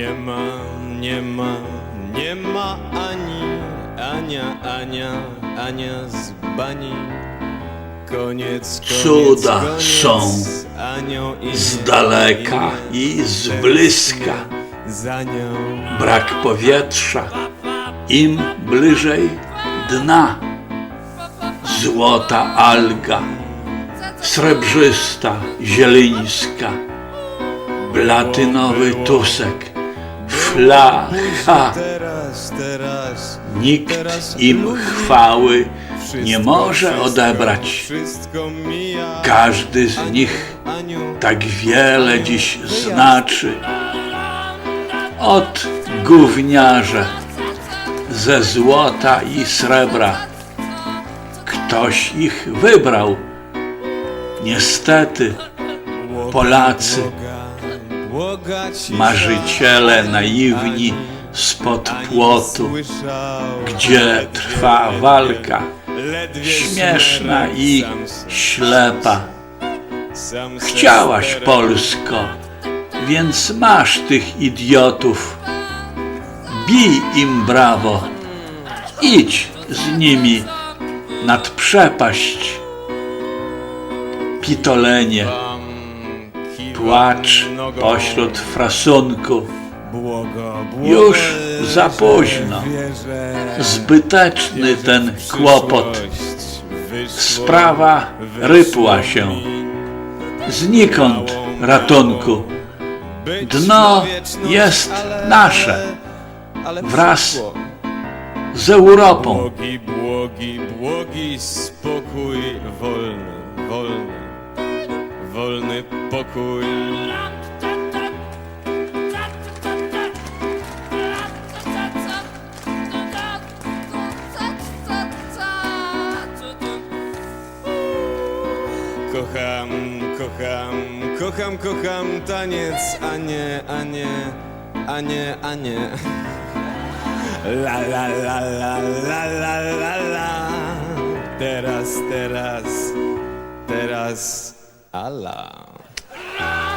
Nie ma, nie ma, nie ma ani Ania, Ania, Ania z bani. Koniec, koniec, Cuda koniec, są idzie, Z daleka i z bliska Za nią brak powietrza, im bliżej dna. Złota alga, srebrzysta, zielińska, platynowy tusek, Teraz, teraz Nikt im chwały nie może odebrać. Każdy z nich tak wiele dziś znaczy. Od gówniarze ze złota i srebra. Ktoś ich wybrał. Niestety, Polacy, marzyciele naiwni spod płotu, gdzie trwa walka, śmieszna i ślepa. Chciałaś Polsko, więc masz tych idiotów. Bij im brawo, idź z nimi nad przepaść. Pitolenie, płacz pośród frasunku. Już za późno. Zbyteczny ten kłopot. Sprawa rypła się. Znikąd ratunku. Dno jest nasze. Wraz. Z Europą. Błogi, błogi, błogi spokój wolny, wolny pokój. Kocham, kocham, kocham, kocham taniec, a nie, a nie, a nie, a nie. La la la la la la la la. Teraz, teraz, teraz, Allah.